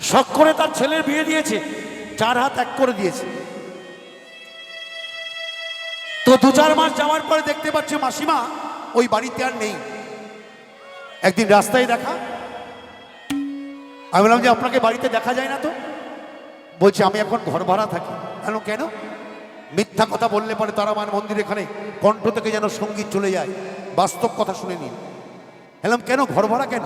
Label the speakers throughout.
Speaker 1: শখ করে তার ছেলের বিয়ে দিয়েছে, চার হাত এক করে দিয়েছে। তো দু চার মাস যাওয়ার পরে দেখতে পাচ্ছি মাসিমা ওই বাড়িতে আর নেই। একদিন রাস্তায় দেখা। আমি বললাম যে, আপনাকে বাড়িতে দেখা যায় না তো? বলছে, আমি এখন ঘর ভাড়া থাকি। কেন কেন? মিথ্যা কথা বললে পরে তারা মান মন্দির এখানে কণ্ঠ থেকে যেন সংগীত চলে যায়। বাস্তব কথা শুনে নিন। এলাম কেন? ঘর ভাড়া কেন?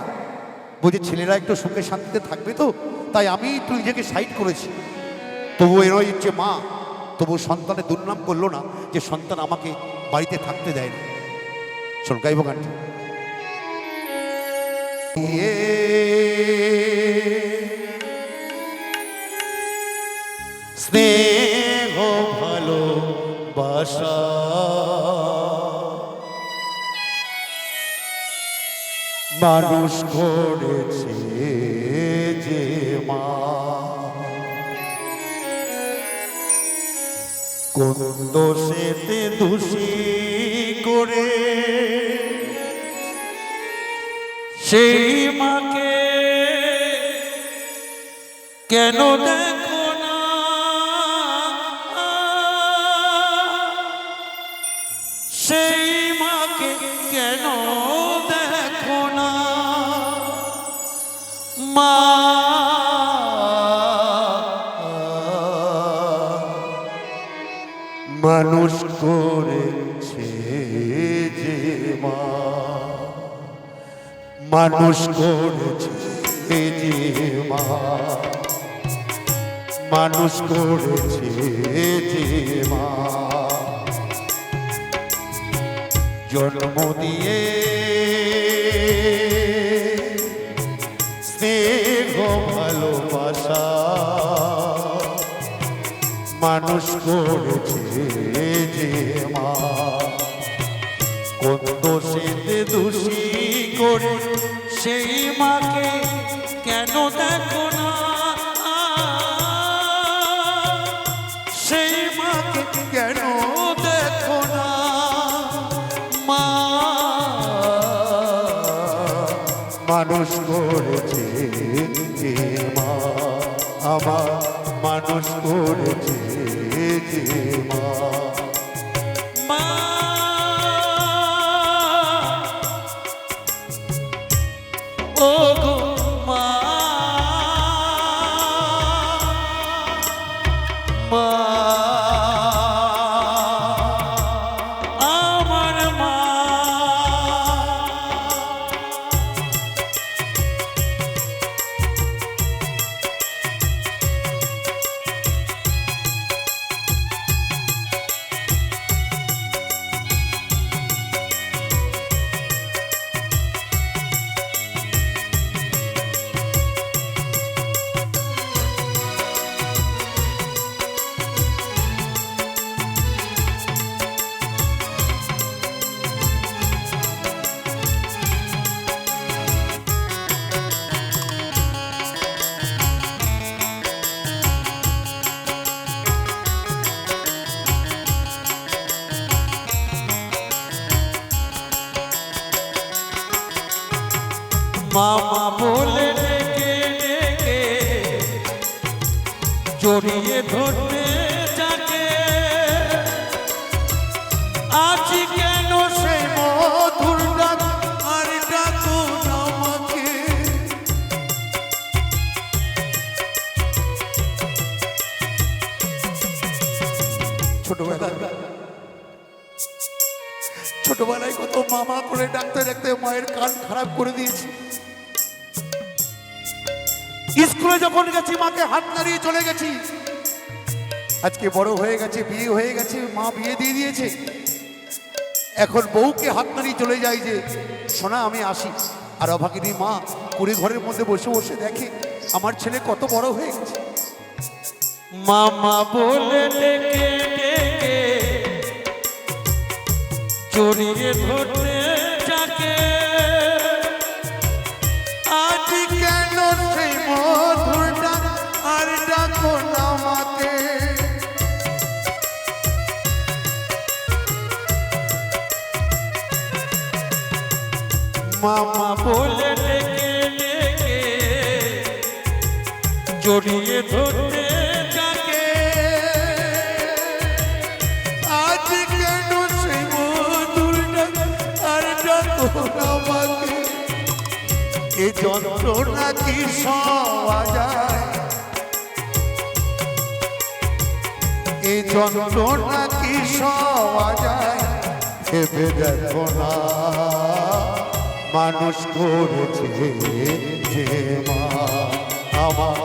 Speaker 1: বলছে, ছেলেরা একটু সুখে শান্তিতে থাকবে তো? তাই আমি একটু নিজেকে সাইড করেছি। তবু এর হচ্ছে মা তবু সন্তানের দুর্নাম করল না যে সন্তান আমাকে বাড়িতে থাকতে দেয় না। শোন, গাইব গানটি। স্নেহ ভালো বাসা মানুষ করেছে যে মা। কোন দোষেতে দোষী করে সেই মাকে কেন দেখো মানুষ করেছে যে মা। মানুষ করেছে যে মা। মানুষ করেছে যে মা। জন্ম দিয়ে মানুষ করেছে যে মা। কোন দোষেতে দোষী করে সেই মাকে কেন দেখো না? সেই মাকে কেন দেখো না? মা। মানুষ করেছে যে মা। আমার মানুষ করেছে মা। মামা বলে ডেকে ডেকে জড়িয়ে ধরতে যাকে। আজ কেন সে মধুর ডাক? আর ডাকো আমাকে। ছোটবেলায় ছোটবেলায় কত মামা করে ডাকতে ডাকতে মায়ের কান খারাপ করে দিয়েছি। স্কুলে যখন গেছি, মাকে হাত নাড়িয়ে চলে গেছি। আজকে বড় হয়ে গেছে, বিয়ে হয়ে গেছে, মা বিয়ে দিয়ে দিয়েছে। এখন বউকে হাত নাড়িয়ে চলে যায় যে, সোনা, আমি আসি। আর অভাগিনী মা কুড়ি ঘরের মধ্যে বসে বসে দেখে, আমার ছেলে কত বড় হয়ে গেছে। মামা বলে ধরতে মামা বলে ডেকে ডেকে
Speaker 2: জড়িয়ে ধরতে যাকে
Speaker 1: আজ কেন সেই মধুরটা আর আমাকে? এ যন্ত্রণা কি সওয়া যায় এ যন্ত্রণা কি সওয়া যায় ভেবে দেখো না। মানুষ করেছে যে মা আমার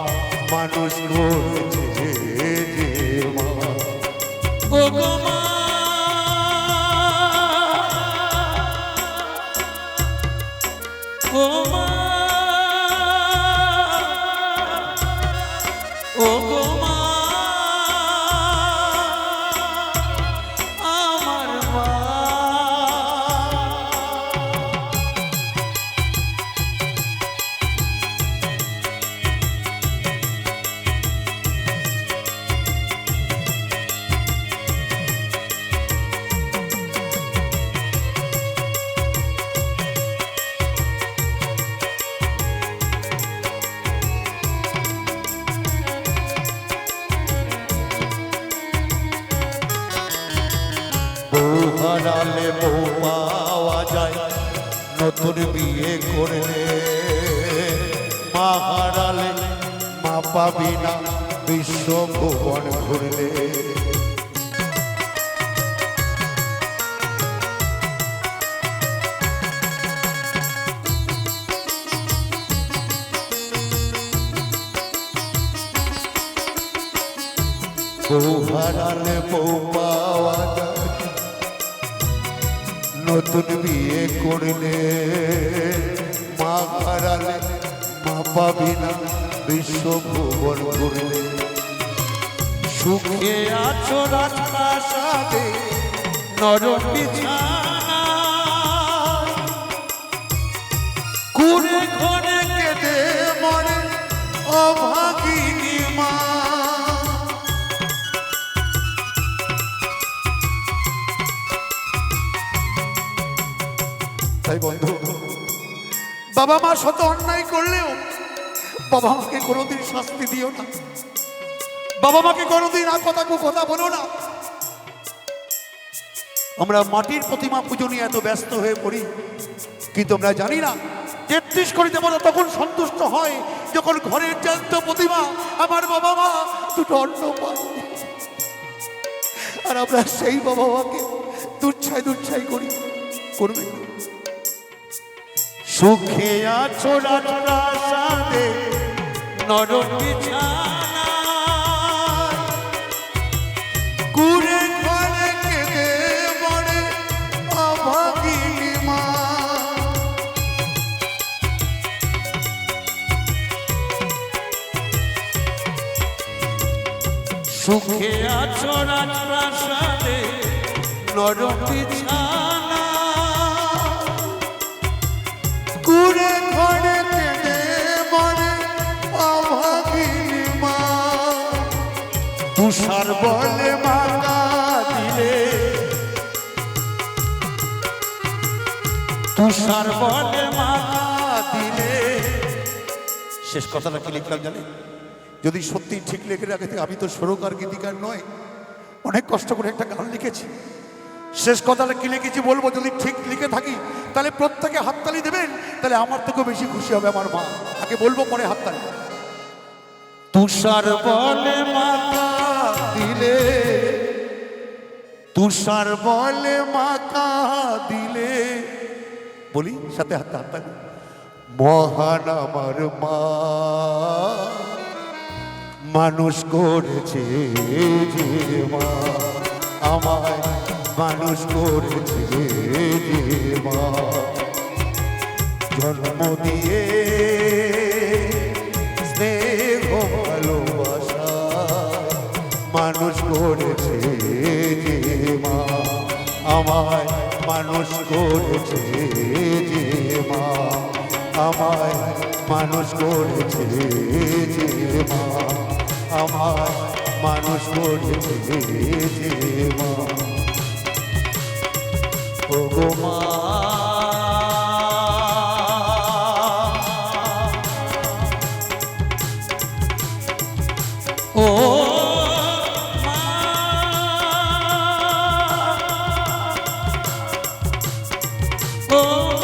Speaker 1: মানুষ করেছে যে মা। নতুন বিয়ে করলে মা হারালে, মা পাবি না, বিশ্ব ভুবন ঘুরলে বউ হারালে বউ পাওয়া নতুন বিয়ে করলে মা হারালে মা পাবি না বিশ্ব ভুবন করলে। সুখে আছো রাজপ্রাসাদে
Speaker 2: নরম বিছানা।
Speaker 1: কুড়ে ঘরে কেঁদে মরে অভাগিনী বাবা মা শত অন্যায় করলেও বাবা মাকে কোনোদিন শাস্তি দিও না। বাবা মাকে কোনোদিন আর কথা কথা বলো না। আমরা মাটির প্রতিমা পুজো নিয়ে এত ব্যস্ত হয়ে পড়ি কিন্তু আমরা জানি না? তেত্রিশ কোটি দেবতা তখন সন্তুষ্ট হয় যখন ঘরের জ্যান্ত প্রতিমা আমার বাবা মা দুটো অন্ন আর আমরা সেই বাবা মাকে দুচ্ছাই দুচ্ছাই করি। করবে। সুখে আছো রাজপ্রাসাদে
Speaker 2: নরম বিছানা
Speaker 1: কুড়ে ঘরে কেঁদে মরে অভাগিনী মা।
Speaker 2: সুখে আছো রাজপ্রাসাদে নরম বিছানা
Speaker 1: তুষার বলে তুষার বলে দিলে। শেষ কথাটা কি লিখলাম জানি যদি সত্যি ঠিক লিখে রাখে আমি তো সরকার গীতিকার নয়। অনেক কষ্ট করে একটা গান লিখেছি। শেষ কথাটা কি লিখেছি বলব? যদি ঠিক লিখে থাকি, তাহলে প্রত্যেকে হাততালি দেবেন, তাহলে আমার থেকেও বেশি খুশি হবে আমার মা। তাকে বলব, পরে হাততালি। তুষার বলে মাতা দিলে তুষার বলে মাতা দিলে। বলি, সাথে হাতে হাততালি মহান আমার মা, মানুষ করেছে যে মা, আমায় মানুষ করেছে যে মা। জন্ম দিয়ে মানুষ করেছে যে মা। আমায় মানুষ করেছে যে মা। আমায় মানুষ করেছে যে মা। আমায় মানুষ করেছে যে মা। ও মা।
Speaker 2: ও Oh